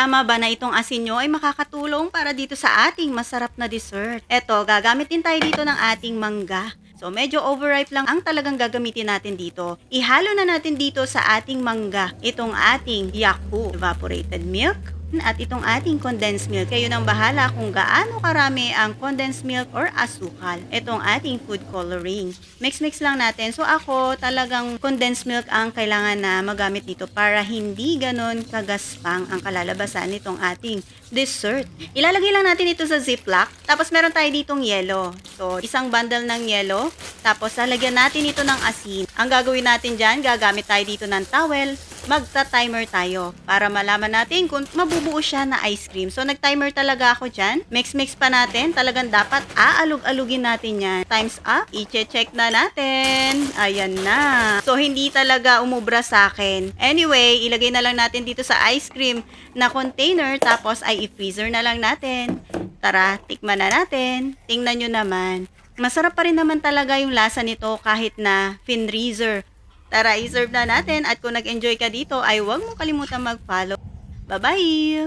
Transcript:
Tama ba na itong asin nyo ay makakatulong para dito sa ating masarap na dessert? Eto, gagamit din tayo dito ng ating mangga. So, medyo overripe lang ang talagang gagamitin natin dito. Ihalo na natin dito sa ating mangga itong ating Yaku evaporated milk at itong ating condensed milk. Kayo nang bahala kung gaano karami ang condensed milk or asukal. Itong ating food coloring. Mix-mix lang natin. So ako talagang condensed milk ang kailangan na magamit dito para hindi ganon kagaspang ang kalalabasan nitong ating dessert. Ilalagay lang natin ito sa ziplock. Tapos meron tayo ditong yelo. So isang bundle ng yelo. Tapos lalagyan natin ito ng asin. Ang gagawin natin dyan, gagamit tayo dito ng towel magta-timer tayo para malaman natin kung mabubuo siya na ice cream. So, nag-timer talaga ako dyan. Mix-mix pa natin. Talagang dapat aalog-alugin natin yan. Time's up. I-check na natin. Ayan na. So, hindi talaga umubra sa akin. Anyway, ilagay na lang natin dito sa ice cream na container. Tapos, ay i-freezer na lang natin. Tara, tikman na natin. Tingnan nyo naman. Masarap pa rin naman talaga yung lasa nito kahit na finreezer. Tara, i-serve na natin at kung nag-enjoy ka dito ay huwag mo kalimutan mag-follow. Bye-bye!